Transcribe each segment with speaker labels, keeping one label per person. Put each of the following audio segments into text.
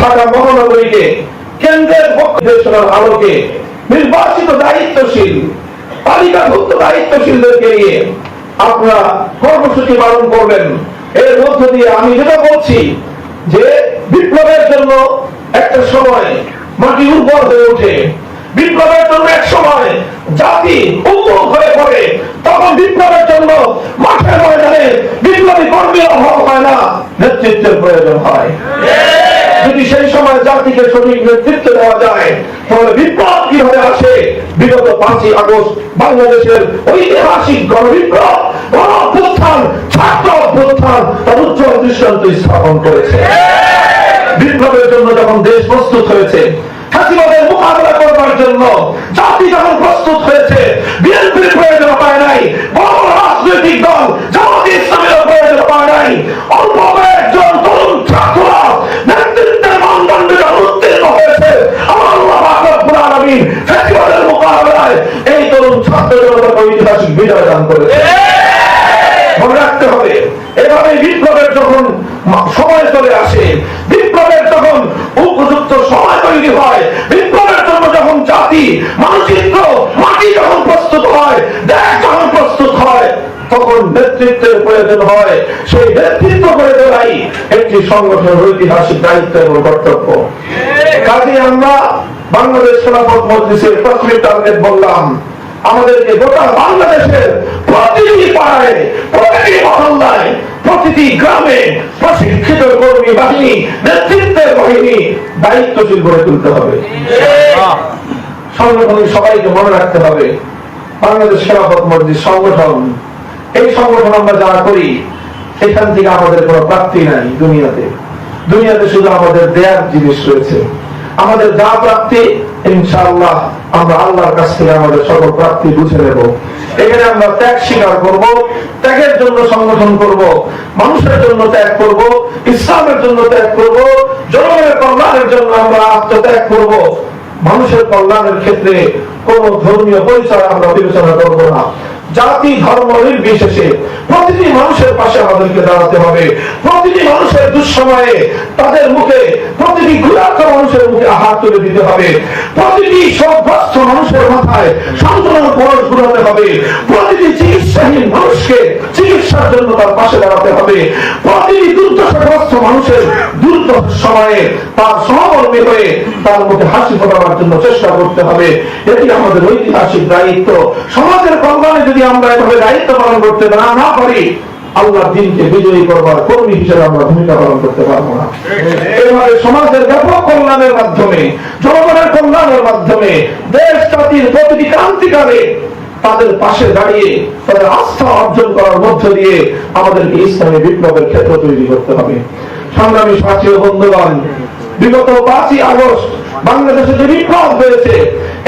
Speaker 1: ঢাকা মহানগরীকে, কেন্দ্রের পক্ষ নির্দেশনার আলোকে নির্বাচিত দায়িত্বশীল তালিকাভুক্ত দায়িত্বশীলদেরকে নিয়ে আপনারা কর্মসূচি পালন করবেন। এর মধ্য দিয়ে আমি যেটা বলছি, যে বিপ্লবের জন্য একটা সময় মাটি উর্বর হয়ে ওঠে। বিপ্লবের জন্য এক সময় জাতি উন্মুখ হয়ে পড়ে। তখন বিপ্লবের জন্য মাঠের ময়দানে বিপ্লবী কর্মীর অভাব হয় না, নেতৃত্বের প্রয়োজন হয়। যদি সেই সময় জাতিকে সঠিক নেতৃত্ব দেওয়া যায়, তাহলে বিপ্লব কীভাবে আসে? বিগত পাঁচই আগস্ট বাংলাদেশের ঐতিহাসিক গণবিপ্লব গণ অভ্যুত্থান ছাত্র অভ্যুত্থান, তার উজ্জ্বল দৃষ্টান্ত স্থাপন করেছে। বিপ্লবের জন্য যখন দেশ প্রস্তুত হয়েছে ফাঁসিবাদের মোকাবেলা করবার জন্য জাতি যখন প্রস্তুত হয়েছে ছাত্র জনতাকে ঐতিহাসিক বিজয় দান করেছে মনে রাখতে হবে এভাবে বিপ্লবের যখন সময় চলে আসে বিপ্লবের যখন উপযুক্ত সময় তৈরি হয় বিপ্লবের জন্য যখন জাতি মানচিত্র মাটি যখন প্রস্তুত হয় দেশ যখন প্রস্তুত হয় তখন নেতৃত্বের প্রয়োজন হয়। সেই নেতৃত্ব করে দেওয়াই একটি সংগঠনের ঐতিহাসিক দায়িত্ব এবং কর্তব্য। কাজে আমরা বাংলাদেশ খেলাফত মজলিসের প্রাথমিক টার্গেট বললাম আমাদেরকে গোটা বাংলাদেশের প্রতিটি পাড়ায় প্রতিটি মহল্লায় প্রতিটি গ্রামে প্রশিক্ষিত কর্মী বাহিনী নেতৃত্বের বাহিনী দায়িত্বশীল গড়ে তুলতে হবে। সংগঠনের সবাইকে মনে রাখতে হবে বাংলাদেশ খেলাফত মসজিদ সংগঠন। এই সংগঠন আমরা যারা করি এখান থেকে আমাদের কোনো প্রাপ্তি নাই দুনিয়াতে। দুনিয়াতে শুধু আমাদের দেয়ার জিনিস রয়েছে। আমাদের যা প্রাপ্তি ইনশাআল্লাহ আমরা আল্লাহর কাছ থেকে আমাদের সকল প্রাপ্তি বুঝে নেব। এখানে আমরা ত্যাগ স্বীকার করব, ত্যাগের জন্য সংগঠন করব, মানুষের জন্য ত্যাগ করব, ইসলামের জন্য ত্যাগ করব, জনগণের কল্যাণের জন্য আমরা আত্মত্যাগ করব। মানুষের কল্যাণের ক্ষেত্রে কোন ধর্মীয় পরিচয় আমরা বিবেচনা করব না। জাতি, ধর্ম নির্বিশেষে প্রতিটি মানুষের পাশে আমাদেরকে দাঁড়াতে হবে। প্রতিটি মানুষের দুঃসময়ে তাদের মুখে প্রতিটি গুণার্থ মানুষের মুখে আহার তুলে দিতে হবে। প্রতিটি সবগ্রস্ত মানুষের মাথায় সান্ত্বনার পরশ ঘুরাতে হবে। প্রতিটি চিকিৎসাহীন মানুষকে চিকিৎসার জন্য তার পাশে দাঁড়াতে হবে। প্রতিটি দুর্দশাগ্রস্ত মানুষের দুর্দশ সময়ে তার সহকর্মী হয়ে তার মুখে হাসি ফোটাবার জন্য চেষ্টা করতে হবে। এটি আমাদের ঐতিহাসিক দায়িত্ব। সমাজের কল্যাণে যদি আমরা এভাবে দায়িত্ব পালন করতে না পারি আল্লাহর দিনকে বিজয়ী করবার কর্মী হিসেবে আমরা ভূমিকা পালন করতে পারব না। এভাবে সমাজের ব্যাপক কল্যাণের মাধ্যমে, জনগণের কল্যাণের মাধ্যমে, দেশ, জাতির প্রতিটি ক্রান্তিকালে তাদের পাশে দাঁড়িয়ে, তাদের আস্থা অর্জন করার মধ্য দিয়ে আমাদেরকে ইসলামী বিপ্লবের ক্ষেত্র তৈরি করতে হবে। সংগ্রামী সাথী বন্ধুগণ, বিগত পাঁচই আগস্ট বাংলাদেশে যে বিপ্লব হয়েছে,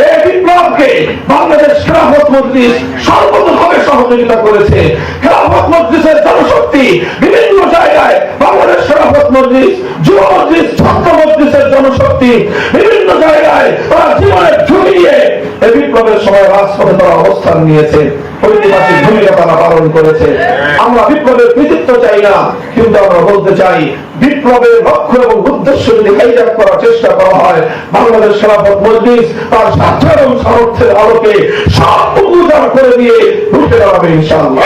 Speaker 1: এই বিপ্লবকে বাংলাদেশ খেলাফত মজলিস সর্বতভাবে সহযোগিতা করেছে। বিভিন্ন জায়গায় বাংলাদেশ খেলাফত মজলিস, যুব মজলিস, ছাত্র মজলিসের জনশক্তি, বিভিন্ন জায়গায় তারা জীবনের ঝুঁকি নিয়ে এই বিপ্লবের সময় রাজপথে তারা অবস্থান নিয়েছে। ঐতিহাসিক ভূমিকা তারা পালন করেছে। আমরা বিপ্লবের কৃতিত্ব চাই না, কিন্তু আমরা বলতে চাই, বিপ্লবের লক্ষ্য এবং উদ্দেশ্য যদি হাইজাক করার চেষ্টা করা হয়, বাংলাদেশ খেলাফত মজলিস তার স্বার্থ এবং সামর্থ্যের আলোকে সব উজাড় করে দিয়ে উঠে দাঁড়াবে ইনশাআল্লাহ।